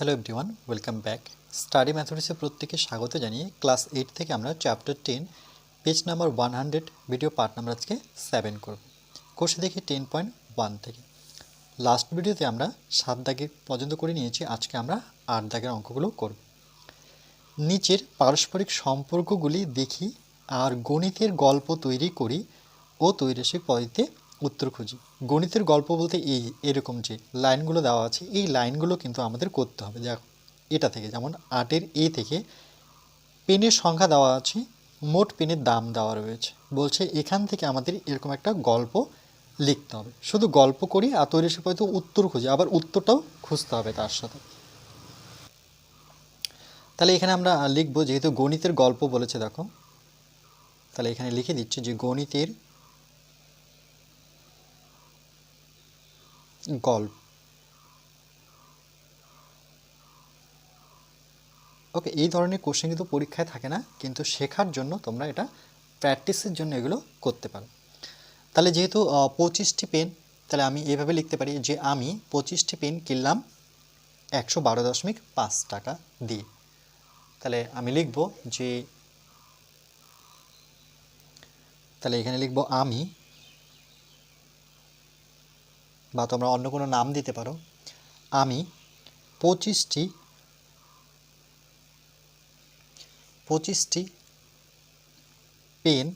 Hello everyone welcome back study ম্যাথমেটিক্সে প্রত্যেকে স্বাগত জানিয়ে ক্লাস এইট থেকে আমরা chapter ten page number one hundred video part number আজকে সেভেন করব। কোর্সে দেখি টেন পয়েন্ট ওয়ান থেকে। লাস্ট ভিডিওতে আমরা সাত দাগের পর্যন্ত করে নিয়েছি, আজকে আমরা আট দাগের অঙ্কগুলো করব। নিচের পারস্পরিক সম্পর্কগুলি দেখি আর গণিতের গল্প তৈরি করি ও তৈরসিক পদ্ধতিতে উত্তর খুঁজি। গণিতের গল্প বলতে এই, এরকম যে লাইনগুলো দেওয়া আছে, এই লাইনগুলো কিন্তু আমাদের করতে হবে। দেখ, এটা থেকে যেমন আটের এ থেকে পেনের সংখ্যা দেওয়া আছে, মোট পেনের দাম দেওয়া রয়েছে। বলছে এখান থেকে আমাদের এরকম একটা গল্প লিখতে হবে। শুধু গল্প করি আর তৈরসিক হয়তো উত্তর খুঁজি, আবার উত্তরটাও খুঁজতে হবে তার সাথে। তাহলে এখানে আমরা লিখব, যেহেতু গণিতের গল্প বলেছে, দেখো। তাহলে এখানে লিখে দিচ্ছি যে গণিতের গল্প। ওকে এই ধরনের কোশ্চেন কিন্তু পরীক্ষায় থাকে না, কিন্তু শেখার জন্য তোমরা এটা প্র্যাকটিসের জন্য এগুলো করতে পারো। তাহলে যেহেতু পঁচিশটি পেন তাহলে আমি এইভাবে লিখতে পারি যে আমি পঁচিশটি পেন কিনলাম একশো বারো দশমিক পাঁচ টাকা দিয়ে। তাহলে আমি লিখব যে, তাহলে এখানে লিখব আমি বা তোমরা অন্য কোনো নাম দিতে পারো, আমি পঁচিশটি পঁচিশটি পেন,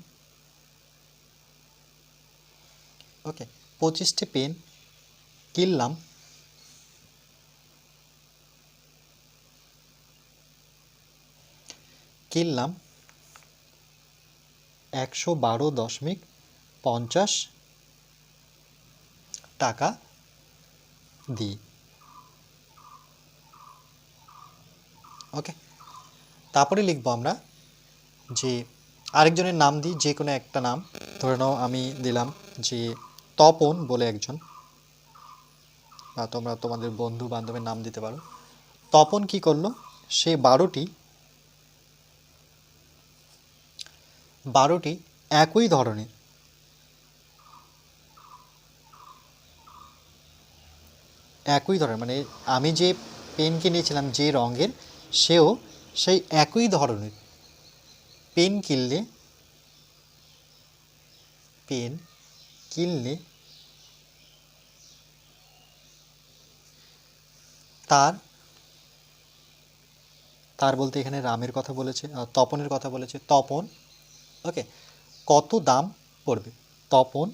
ওকে, পঁচিশটি পেন কিনলাম। কিনলাম একশো বারো দশমিক পঞ্চাশ টাকা দিই। ওকে তারপরে লিখব আমরা যে আরেকজনের নাম দিই, যে কোনো একটা নাম। ধরে নাও আমি দিলাম যে তপন বলে একজন। বা তোমরা তোমাদের বন্ধু বান্ধবের নাম দিতে পারো। তপন কি করল? সে বারোটি বারোটি একই ধরনের একই ধরনের মানে আমি যে পেন কিনেছিলাম যে রঙের, সেও সেই একই ধরনের। পেন কিনলে পেন কিনলে তার তার বলতে এখানে রামের কথা বলেছে তপনের কথা বলেছে, তপন, ওকে, কত দাম পড়বে? তপন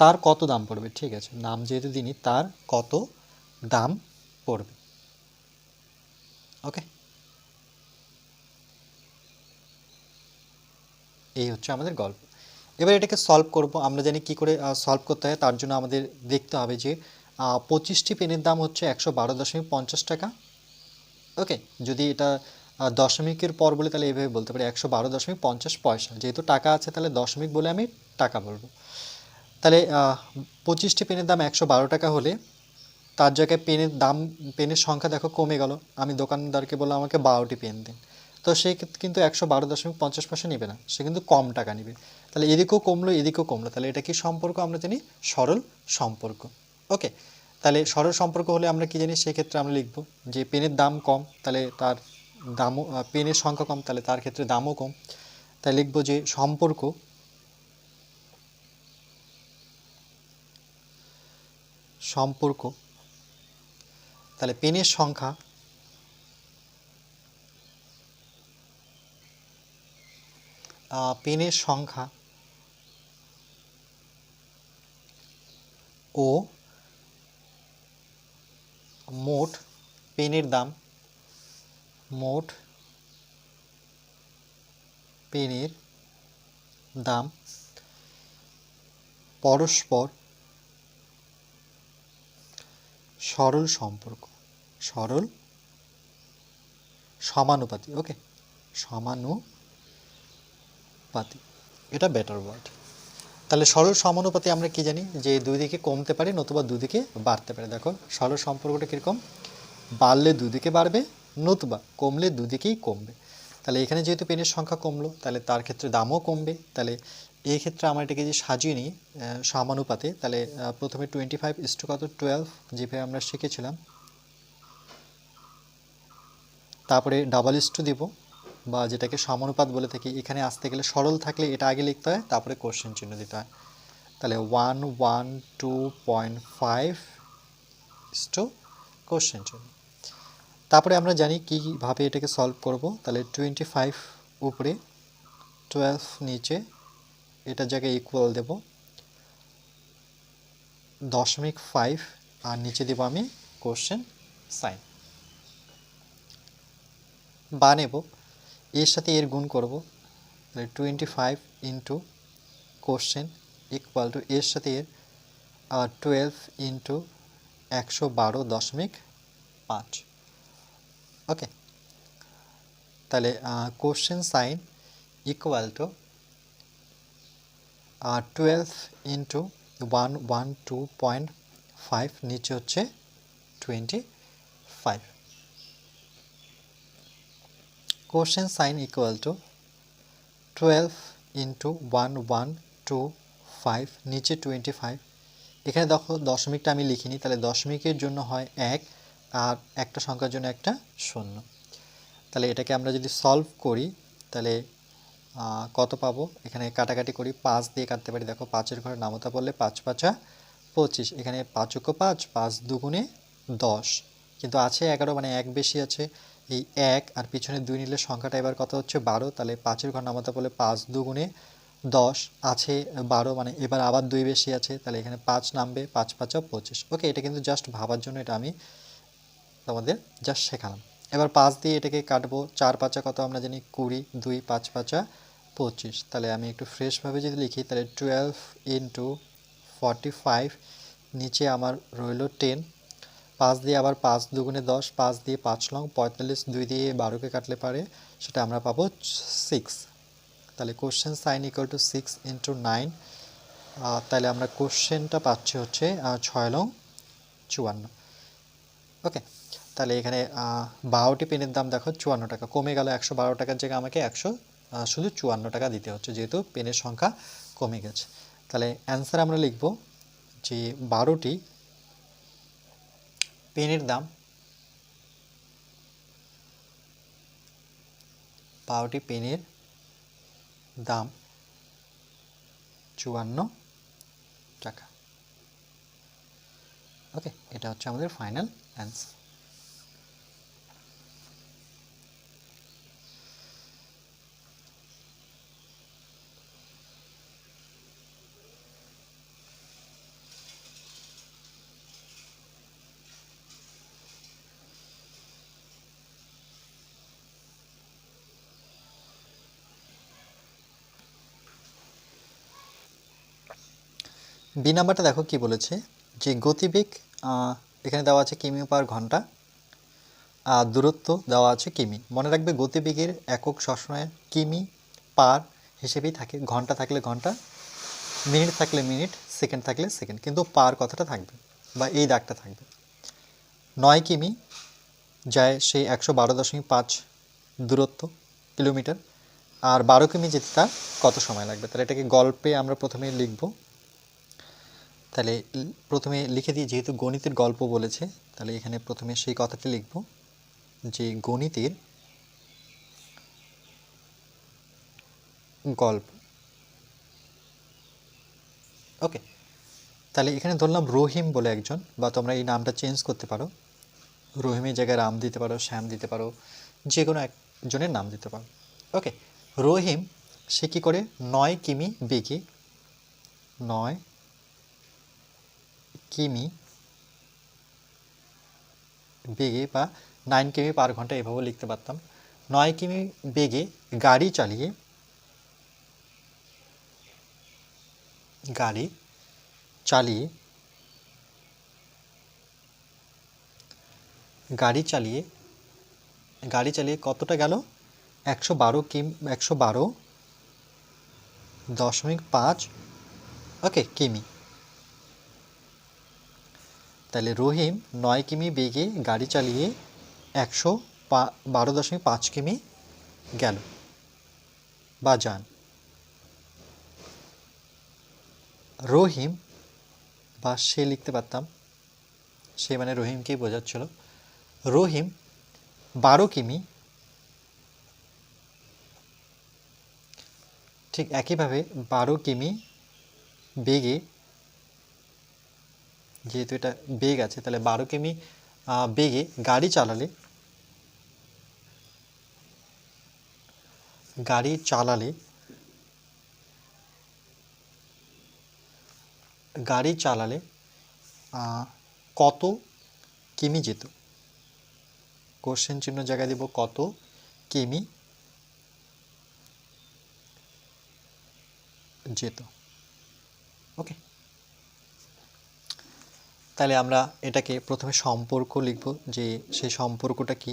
তার কত দাম পড়বে? ঠিক আছে, নাম যেহেতু দিনই তার কত দাম পড়বে? ওকে এই হচ্ছে আমাদের গল্প। এবার এটাকে সলভ করব। আমরা জানি কি করে সলভ করতে হয়, তার জন্য আমাদের দেখতে হবে যে পঁচিশটি পেনের দাম হচ্ছে একশো বারো দশমিক পঞ্চাশ টাকা। ওকে যদি এটা দশমিকের পর বলে, তাহলে এইভাবে বলতে পারি, একশো বারো দশমিক পঞ্চাশ পয়সা। যেহেতু টাকা আছে, তাহলে দশমিক বলে আমি টাকা বলব। তাহলে পঁচিশটি পেনের দাম একশো বারো টাকা হলে তার জায়গায় পেনের দাম, পেনের সংখ্যা দেখো কমে গেল। আমি দোকানদারকে বললাম, আমাকে বারোটি পেন দিন। তো সে কিন্তু একশো বারো দশমিক পঞ্চাশ পয়সা নেবে না। সে কিন্তু কম টাকা নেবে। তাহলে এদিকেও কমলো এদিকেও কমলো। তাহলে এটা কি সম্পর্ক? আমরা জানি সরল সম্পর্ক। ওকে, তাহলে সরল সম্পর্ক হলে আমরা কি জানি? সেক্ষেত্রে আমরা লিখব যে পেনের দাম কম, তাহলে তার দামও পেনের সংখ্যা কম, তাহলে তার ক্ষেত্রে দামও কম। তাই লিখব যে সম্পর্ক সম্পর্ক তাহলে পেনের সংখ্যা পেনের সংখ্যা ও মোট পেনের দাম মোট পেনের দাম পরস্পর সরল সম্পর্ক। সরল সমানুপাতি ওকে সমানুপাতি। এটা বেটার ওয়ার্ড তাহলে সরল সমানুপাতি আমরা কি জানি? যে দুই দিকে কমতে পারে নতুবা দুদিকে বাড়তে পারে। দেখো, সরল সম্পর্কটা কীরকম? বাড়লে দুদিকে বাড়বে, নতুবা কমলে দুদিকেই কমবে। তাহলে এখানে যেহেতু পেনের সংখ্যা কমলো, তাহলে তার ক্ষেত্রে দামও কমবে। তাহলে এই ক্ষেত্রে আমরা এটাকে যে সাজিয়ে নিই সমানুপাতে, তাহলে প্রথমে টোয়েন্টি ফাইভ ইস টু কত? টুয়েলভ যেভাবে আমরা শিখেছিলাম। তারপরে ডাবল ইস টু দিব, বা যেটাকে সমানুপাত বলে থাকি, এখানে আসতে গেলে সরল থাকলে এটা আগে লিখতে হয়, তারপরে কোশ্চেন চিহ্ন দিতে হয়। তাহলে one one two point five is to question চিহ্ন। তারপরে আমরা জানি কীভাবে এটাকে সলভ করব, তাহলে টোয়েন্টি ফাইভ উপরে টুয়েলভ নিচে এটার জায়গায় ইকুয়াল দেব দশমিক ফাইভ আর নিচে দেব আমি কোশ্চেন সাইন বা নেব, এর সাথে এর গুণ করব, তাহলে twenty five into question equal to এর সাথে এর টুয়েলভ ইন্টু একশো বারো দশমিক পাঁচ। ওকে তাহলে question sign equal to twelve into one one two point five নিচে হচ্ছে twenty five question sign equal to twelve into one one two five নিচে টোয়েন্টি ফাইভ এখানে দেখো দশমিকটা আমি লিখিনি, তাহলে দশমিকের জন্য হয় এক আর একটা সংখ্যার জন্য একটা শূন্য। তাহলে এটাকে আমরা যদি সলভ করি, তাহলে কত পাবো? এখানে কাটাকাটি করি, পাঁচ দিয়ে কাটতে পারি। দেখো, পাঁচের ঘরে নামতা বললে পাঁচ পাঁচা পঁচিশ। এখানে পাঁচক পাঁচ পাঁচ দুগুণে দশ। কিন্তু আছে এগারো মানে এক বেশি আছে। এই এক আর পিছনে দুই নিলে সংখ্যাটা এবার কত হচ্ছে? বারো। তাহলে পাঁচের ঘর নামতা বলে পাঁচ দুগুণে দশ। আছে বারো মানে এবার আবার দুই বেশি আছে। তাহলে এখানে পাঁচ নামবে, পাঁচ পাঁচা পঁচিশ। ওকে, এটা কিন্তু জাস্ট ভাবার জন্য এটা আমি তোমাদের জাস্ট শেখালাম। এবার পাঁচ দিয়ে এটাকে কাটবো। চার পাঁচা কত আমরা জানি? কুড়ি, দুই, পাঁচ পাঁচা, পঁচিশ। তাহলে আমি একটু ফ্রেশভাবে যদি লিখি, তাহলে টুয়েলভ ইন্টু ফর্টি ফাইভ নিচে আমার রইল টেন পাঁচ দিয়ে আবার পাঁচ দুগুণে দশ, পাঁচ দিয়ে পাঁচ লং পঁয়তাল্লিশ, দুই দিয়ে বারোকে কাটলে পারে, সেটা আমরা পাবো সিক্স তাহলে question sign equal to six into nine তাহলে আমরা কোশ্চেনটা পাচ্ছি হচ্ছে ছয় লং চুয়ান্ন। ওকে তাহলে এখানে বারোটি পেনের দাম দেখো চুয়ান্ন টাকা। কমে গেল একশো বারো টাকার জায়গায় আমাকে একশো শুধু চুয়ান্ন টাকা দিতে হচ্ছে যেহেতু পেনের সংখ্যা কমে গেছে। তাহলে অ্যান্সার আমরা লিখব যে বারোটি পেনের দাম, বারোটি পেনের দাম চুয়ান্ন টাকা। ওকে, এটা হচ্ছে আমাদের ফাইনাল অ্যান্সার। বি নাম্বারটা দেখো কি বলেছে? যে গতিবেগ এখানে দেওয়া আছে কিমি পার ঘণ্টা আর দূরত্ব দেওয়া আছে কিমি। মনে রাখবে গতিবেগের একক সবসময় কিমি পার হিসেবেই থাকে। ঘণ্টা থাকলে ঘণ্টা, মিনিট থাকলে মিনিট, সেকেন্ড থাকলে সেকেন্ড। কিন্তু পার কথাটা থাকবে বা এই দাগটা থাকবে। নয় কিমি যায় সেই একশো বারো দশমিক পাঁচ দূরত্ব কিলোমিটার। আর বারো কিমি যেতে তার কত সময় লাগবে? তাহলে এটাকে গল্পে আমরা প্রথমে লিখব। তাহলে প্রথমে লিখে দিই, যেহেতু গণিতের গল্প বলেছে, তাহলে এখানে প্রথমে সেই কথাটি লিখব, যে গণিতের গল্প। ওকে, তাহলে এখানে ধরলাম রহিম বলে একজন, বা তোমরা এই নামটা চেঞ্জ করতে পারো। রহিমের জায়গায় রাম দিতে পারো, শ্যাম দিতে পারো যে কোনো একজনের নাম দিতে পারো। ওকে, রহিম সে কী করে? নয় কিমি বেগে, নয় কিমি? বেগে বা নাইন কিমি পার ঘণ্টা এভাবে লিখতে পারতাম। নয় কিমি বেগে গাড়ি চালিয়ে গাড়ি চালিয়ে গাড়ি চালিয়ে গাড়ি চালিয়ে কতটা গেল? একশো বারো কিম, একশো বারো দশমিক পাঁচ, ওকে, কিমি। তাহলে রহিম নয় কিমি বেগে গাড়ি চালিয়ে একশো বারো দশমিক পাঁচ কিমি গেল। বা যান রহিম, বা সে লিখতে পারতাম, সে মানে রহিমকেই বোঝাচ্ছিল। রহিম, বারো কিমি, ঠিক একইভাবে বারো কিমি বেগে যেহেতু এটা বেগ আছে, তাহলে বারো কিমি বেগে গাড়ি চালালে গাড়ি চালালে গাড়ি চালালে কত কিমি যেত? কোশ্চেন চিহ্ন জায়গায় দিব, কত কিমি যেত? ওকে তাহলে আমরা এটাকে প্রথমে সম্পর্ক লিখব যে সেই সম্পর্কটা কি?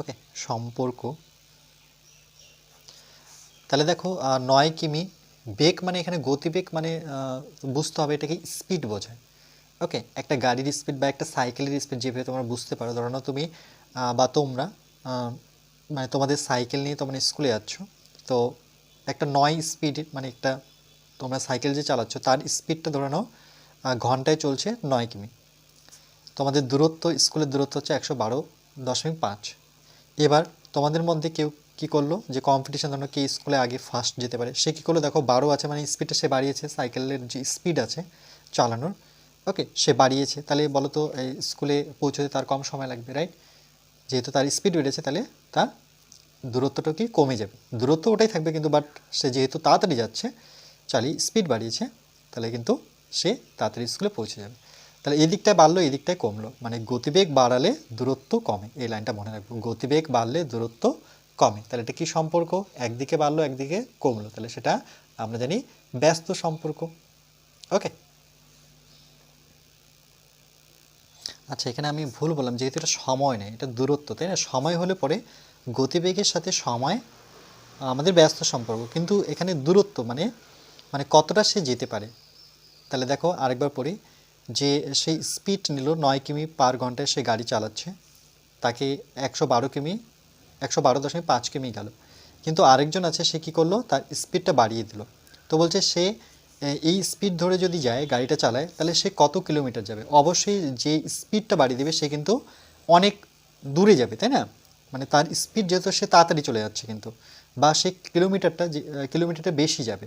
ওকে সম্পর্ক। তাহলে দেখো নয় কিমি, বেগ মানে এখানে গতিবেগ মানে বুঝতে হবে এটাকে স্পিড বোঝায়। ওকে একটা গাড়ির স্পিড বা একটা সাইকেলের স্পিড যেভাবে তোমরা বুঝতে পারো, ধরো না তুমি বা তোমরা মানে তোমাদের সাইকেল নিয়ে তোমরা স্কুলে যাচ্ছ, তো একটা নয় স্পিড মানে একটা তোমরা সাইকেল যে চালাচ্ছ, তার স্পিডটা ধরে নাও ঘন্টায় চলছে নয় কিমি। তোমাদের দূরত্ব, স্কুলের দূরত্ব হচ্ছে একশো বারো দশমিক পাঁচ। এবার তোমাদের মধ্যে কেউ কি করল যে কম্পিটিশন ধরো কে স্কুলে আগে ফার্স্ট যেতে পারে, সে কী করল? দেখো বারো আছে মানে স্পিডটা সে বাড়িয়েছে, সাইকেলের যে স্পিড আছে চালানোর ওকে সে বাড়িয়েছে, তাহলে বলো তো এই স্কুলে পৌঁছতে তার কম সময় লাগবে রাইট যেহেতু তার স্পিড বেড়েছে, তাহলে তার দূরত্বটা কি কমে যাবে। দূরত্ব ওটাই থাকবে কিন্তু বাট সে যেহেতু তাড়াতাড়ি যাচ্ছে চালিয়ে স্পিড বাড়িয়েছে, তাহলে কিন্তু সে তাড়াতাড়ি স্কুলে পৌঁছে যাবে। তাহলে এই দিকটায় বাড়লো, এই দিকটায় কমলো। মানে গতিবেগ বাড়ালে দূরত্ব কমে, এই লাইনটা মনে রাখব। গতিবেগ বাড়লে দূরত্ব কমে। তাহলে এটা কি সম্পর্ক? একদিকে বাড়লো, একদিকে কমলো। তাহলে সেটা আমরা জানি ব্যস্ত সম্পর্ক। ওকে আচ্ছা এখানে আমি ভুল বললাম, যেহেতু এটা সময় নেই, এটা দূরত্ব, তাই না? সময় হলে পরে গতিবেগের সাথে সময় আমাদের ব্যস্ত সম্পর্ক। কিন্তু এখানে দূরত্ব মানে মানে কতটা সে যেতে পারে? তাহলে দেখো আরেকবার পড়ি। যে সেই স্পিড নিল নয় কিমি পার ঘন্টায় সে গাড়ি চালাচ্ছে, তাকে একশো বারো কিমি, একশো বারো দশমিক পাঁচ কিমি গেল। কিন্তু আরেকজন আছে, সে কী করল? তার স্পিডটা বাড়িয়ে দিল। তো বলছে সে এই স্পিড ধরে যদি যায়, গাড়িটা চালায়, তাহলে সে কত কিলোমিটার যাবে? অবশ্যই যে স্পিডটা বাড়িয়ে দেবে, সে কিন্তু অনেক দূরে যাবে, তাই না? মানে তার স্পিড যেহেতু সে তাড়াতাড়ি চলে যাচ্ছে কিন্তু, বা সে কিলোমিটারটা কিলোমিটারটা বেশি যাবে।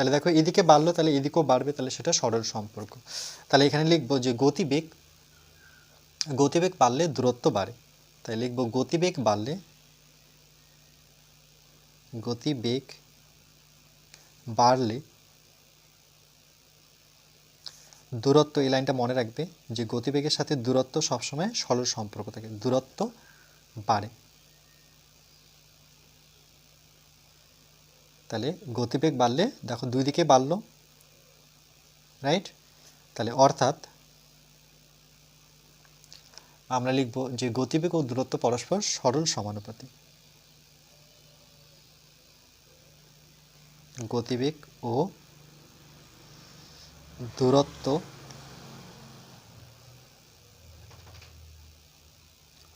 তাহলে দেখো এদিকে বাড়লো, তাহলে এদিকেও বাড়বে, তাহলে সেটা সরল সম্পর্ক। তাহলে এখানে লিখব যে গতিবেগ গতিবেগ বাড়লে দূরত্ব বাড়ে। তাই লিখব গতিবেগ বাড়লে গতিবেগ বাড়লে দূরত্ব, এই লাইনটা মনে রাখবে যে গতিবেগের সাথে দূরত্ব সবসময় সরল সম্পর্ক থাকে। দূরত্ব বাড়ে। তাহলে গতিবেগ বাড়লে, দেখো দুই দিকে বাড়লো রাইট তাহলে অর্থাৎ আমরা লিখব যে গতিবেগ ও দূরত্ব পরস্পর সরল সমানুপাতি গতিবেগ ও দূরত্ব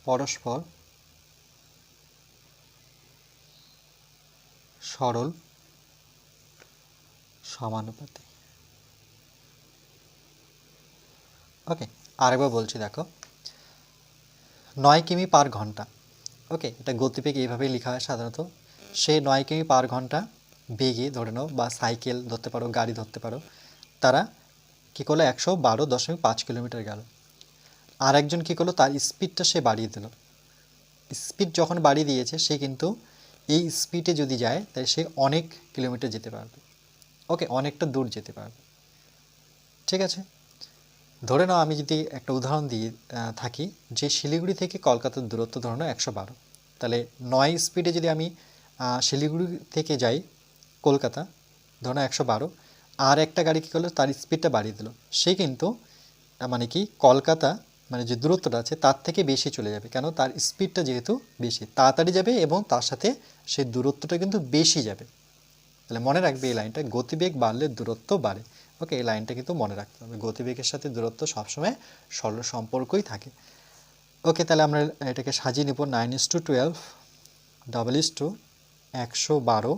পরস্পর সরল সমানুপাতি ওকে আরেকবার বলছি দেখো। নয় কিমি পার ঘণ্টা। ওকে এটা গতিবেগ এইভাবেই লেখা হয় সাধারণত। সে নয় কিমি পার ঘণ্টা বেগে ধরে নাও বা সাইকেল ধরতে পারো, গাড়ি ধরতে পারো, তারা কী করল? একশো বারো দশমিক পাঁচ কিলোমিটার গেল। আর একজন কী করল? তার স্পিডটা সে বাড়িয়ে দিল। স্পিড যখন বাড়িয়ে দিয়েছে, সে কিন্তু এই স্পিডে যদি যায়, তাহলে সে অনেক কিলোমিটার যেতে পারবে। ওকে অনেকটা দূর যেতে পারবে। ঠিক আছে? ধরে নাও আমি যদি একটা উদাহরণ দিয়ে থাকি, যে শিলিগুড়ি থেকে কলকাতার দূরত্ব ধরে নাও একশো বারো। তাহলে নয় স্পিডে যদি আমি শিলিগুড়ি থেকে যাই, কলকাতা, ধরে নাও একশো বারো, আর একটা গাড়ি কী করল? তার স্পিডটা বাড়িয়ে দিল। সে কিন্তু মানে কি, কলকাতা মানে যে দূরত্বটা আছে, তার থেকে বেশি চলে যাবে। কেন? তার স্পিডটা যেহেতু বেশি, তাড়াতাড়ি যাবে এবং তার সাথে সেই দূরত্বটা কিন্তু বেশি যাবে। তাহলে মনে রাখবে এই লাইনটা, গতিবেগ বাড়লে দূরত্ব বাড়ে। ওকে, এই লাইনটা কিন্তু মনে রাখতে হবে। গতিবেগের সাথে দূরত্ব সবসময় সরল সম্পর্কই থাকে। ওকে, তাহলে আমরা এটাকে সাজিয়ে নেব। Nine is to twelve double is to একশো বারো,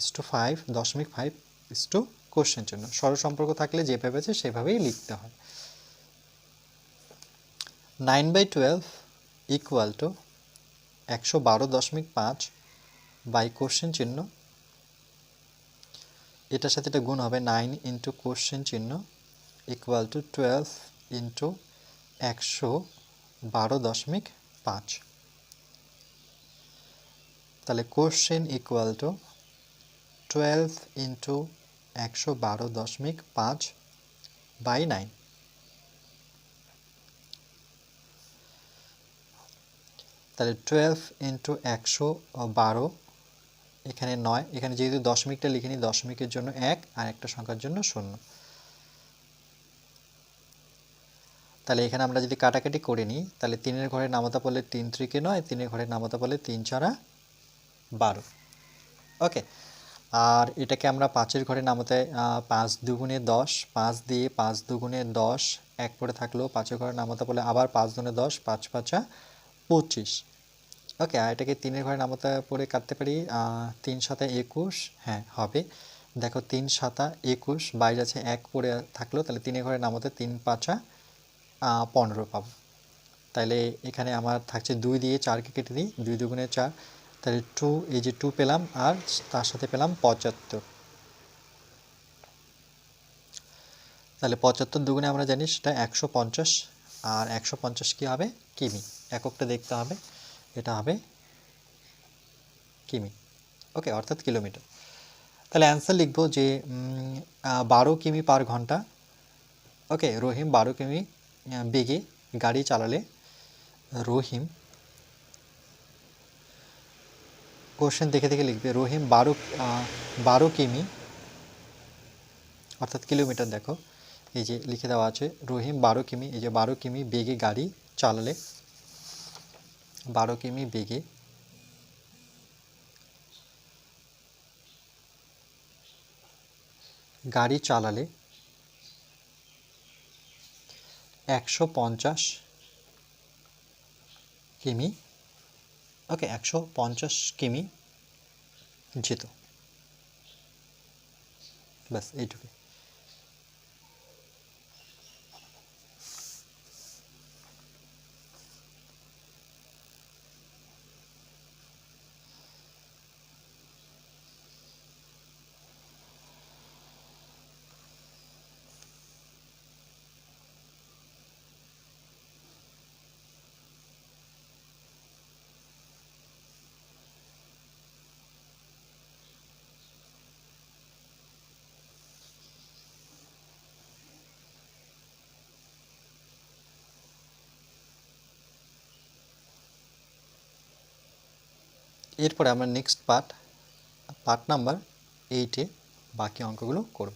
ইস টু ফাইভ, দশমিক ফাইভ, ইস টু কোশ্চেন চিহ্ন। সরল সম্পর্ক থাকলে যেভাবে আছে সেভাবেই লিখতে হয়। Nine by twelve equal to একশো বারো দশমিক পাঁচ বাই কোশ্চেন চিহ্ন। এটার সাথে এটা গুণ হবে নাইন ইন্টু কোশ্চেন চিহ্ন ইকুয়াল টু টুয়েলভ ইন্টু একশো বারো দশমিক পাঁচ। তাহলে question equal to twelve into একশো বারো দশমিক পাঁচ বাই নাইন তাহলে টুয়েলভ ইন্টু একশো বারো, এখানে নয়। এখানে যেহেতু দশমিকটা লিখিনি, দশমিকের জন্য এক আর একটা সংখ্যার জন্য শূন্য। তাহলে এখানে আমরা যদি কাটাকাটি করে নিই, তাহলে তিনের ঘরে নামতা পড়লে তিন ত্রিকে নয়, তিনের ঘরে নামতা পড়লে তিন চারা বারো। ওকে আর এটাকে আমরা পাঁচের ঘরে নামতে পাঁচ দুগুণে দশ, পাঁচ দিয়ে পাঁচ দুগুণে দশ, এক পরে থাকলেও পাঁচের ঘরে নামতে পড়লে আবার পাঁচ দুগুণে দশ, পাঁচ পাঁচা পঁচিশ। ওকে, আর এটাকে তিনের ঘরে নামতা পরে কাটতে পারি। তিন সাতা একুশ হ্যাঁ হবে। দেখো, তিন সাতা একুশ, বাইরে আছে এক পড়ে থাকল, তাহলে তিনের ঘরে নামতে তিন পাঁচা পনেরো পাবো। তাহলে এখানে আমার থাকছে দুই দিয়ে চারকে কেটে দিই, দুই দুগুণে চার। তাহলে টু, এই যে টু পেলাম, আর তার সাথে পেলাম পঁচাত্তর। তাহলে পঁচাত্তর দুগুণে আমরা জানি সেটা একশো পঞ্চাশ, আর একশো পঞ্চাশ কী হবে? কিমি। এককটা দেখতে হবে। এটা হবে কিমি। ওকে অর্থাৎ কিলোমিটার। তাহলে অ্যান্সার লিখব যে বারো কিমি পার ঘণ্টা। ওকে রহিম, বারো কিমি বেগে গাড়ি চালালে রহিম। কোশ্চেন দেখে দেখে লিখবে, রহিম, বারো বারো কিমি, অর্থাৎ কিলোমিটার দেখো। এই যে লিখে দেওয়া আছে, রহিম, বারো কিমি, এই যে বারো কিমি, বেগে গাড়ি চালালে বারো কিমি বেগে। গাড়ি চালালে একশো পঞ্চাশ কিমি, ওকে, একশো পঞ্চাশ কিমি যেত। ব্যাস, এইটুকুই। এরপরে আমরা নেক্সট পার্ট পার্ট নাম্বার এইটে বাকি অঙ্কগুলো করব।